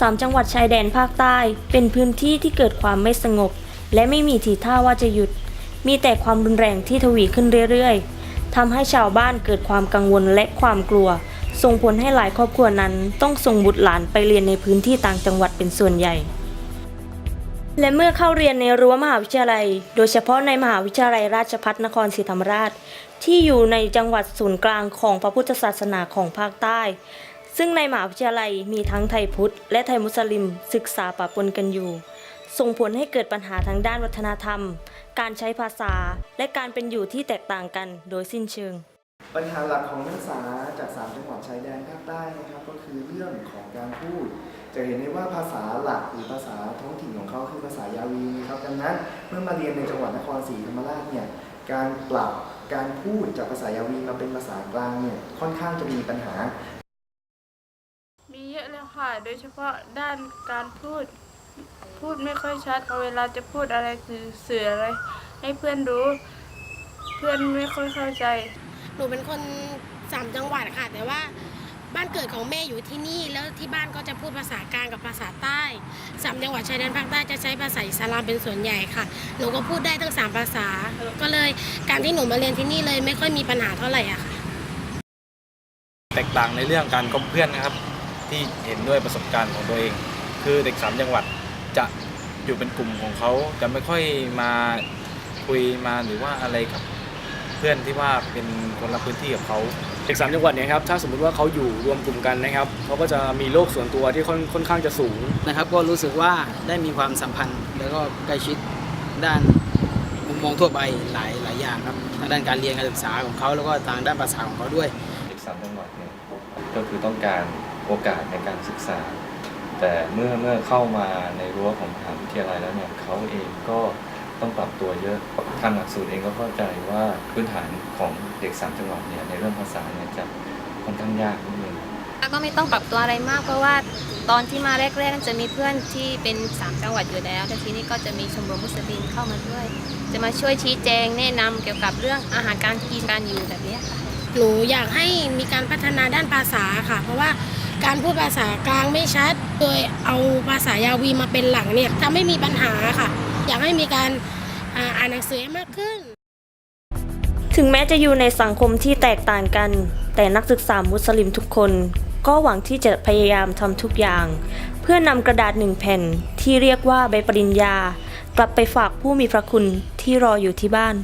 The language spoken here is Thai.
สามจังหวัดชายแดนภาคใต้ เป็นพื้นที่ที่เกิดความไม่สงบ และไม่มีทีท่าว่าจะหยุด มีแต่ความรุนแรงที่ทวีขึ้นเรื่อยๆทำให้ชาวบ้านเกิดความกังวลและความกลัว ส่งผลให้หลายครอบครัวนั้น ต้องส่งบุตรหลานไปเรียนในพื้นที่ต่างจังหวัดเป็นส่วนใหญ่ และเมื่อเข้าเรียนในรั้วมหาวิทยาลัย โดยเฉพาะในมหาวิทยาลัยราชภัฏนครศรีธรรมราช ที่อยู่ในจังหวัดศูนย์กลางของพระพุทธศาสนาของภาคใต้ ซึ่งในมหาวิทยาลัยมีทั้งไทยพุทธและไทยมุสลิมศึกษาปะปนกันอยู่ ส่งผลให้เกิดปัญหาทางด้านวัฒนธรรม การใช้ภาษาและการเป็นอยู่ที่แตกต่างกันโดยสิ้นเชิง ปัญหาหลักของนักศึกษาจาก 3 จังหวัดชายแดนภาคใต้นะครับก็คือเรื่องของการพูด จะเห็นได้ว่าภาษาหลักหรือภาษาท้องถิ่นของเขาคือภาษายาวีครับดังนั้นเมื่อมาเรียนในจังหวัดนครศรีธรรมราชเนี่ยการปรับการพูดจากภาษายาวีมาเป็นภาษากลางเนี่ยค่อนข้างจะมีปัญหา ค่ะ โดยเฉพาะด้านการพูด พูดไม่ค่อยชัดพอเวลาจะพูดอะไรคือสื่ออะไร ให้เพื่อนรู้ เพื่อนไม่ค่อยเข้าใจ หนูเป็นคนสามจังหวัดค่ะ แต่ว่าบ้านเกิดของแม่อยู่ที่นี่ แล้วที่บ้านก็จะพูดภาษากลางกับภาษาใต้สามจังหวัดชายแดนภาคใต้จะใช้ภาษาอิสลามเป็นส่วนใหญ่ค่ะ หนูก็พูดได้ทั้งสามภาษา ก็เลยการที่หนูมาเรียนที่นี่เลยไม่ค่อยมีปัญหาเท่าไหร่อะค่ะ แตกต่างในเรื่องการคบเพื่อนนะครับ ที่เห็นด้วยประสบการณ์ของตัวเอง คือเด็กสามจังหวัดจะอยู่เป็นกลุ่มของเขาจะไม่ค่อยมาคุยมาหรือว่าอะไรกับเพื่อนที่ว่าเป็นคนละพื้นที่กับเขาเด็กสามจังหวัดเนี่ยครับถ้าสมมติว่าเขาอยู่รวมกลุ่มกันนะครับเขาก็จะมีโลกส่วนตัวที่ค่อนค่อนข้างจะสูงนะครับก็รู้สึกว่าได้มีความสัมพันธ์ แล้วก็ใกล้ชิดด้านมุมมองทั่วไปหลายหลายอย่างครับทางด้านการเรียนการศึกษาของเขาแล้วก็ทางด้านภาษาของเขาด้วยเด็กสามจังหวัดเนี่ยก็คือต้องการ โอกาสในการศึกษา แต่เมื่อเมื่อเข้ามาในรั้วของมหาวิทยาลัยแล้วเนี่ยเขาเองก็ต้องปรับตัวเยอะทางหลักสูตรเองก็เข้าใจว่าพื้นฐานของเด็กสามจังหวัดเนี่ยในเรื่องภาษาเนี่ยจะค่อนข้างยากนิดนึงก็ไม่ต้องปรับตัวอะไรมากเพราะว่าตอนที่มาแรกๆจะมีเพื่อนที่เป็นสามจังหวัดอยู่แล้วแต่ทีนี้ก็จะมีชมรมมุสลิมเข้ามาด้วย จะมาช่วยชี้แจงแนะนำเกี่ยวกับเรื่องอาหารการกินการอยู่แบบนี้ค่ะหนูอยากให้มีการพัฒนาด้านภาษาค่ะ เพราะว่า การพูดภาษากลางไม่ชัด โดยเอาภาษายาวีมาเป็นหลังเนี่ยทำให้มีปัญหาค่ะ อยากให้มีการอ่าอนหนังสือมากขึ้น ถึงแม้จะอยู่ในสังคมที่แตกต่างกัน แต่นักศึกษามุสลิมทุกคน ก็หวังที่จะพยายามทำทุกอย่าง เพื่อนำกระดาษหนึ่งแผ่นที่เรียกว่าใบปริญญา กลับไปฝากผู้มีพระคุณที่รออยู่ที่บ้าน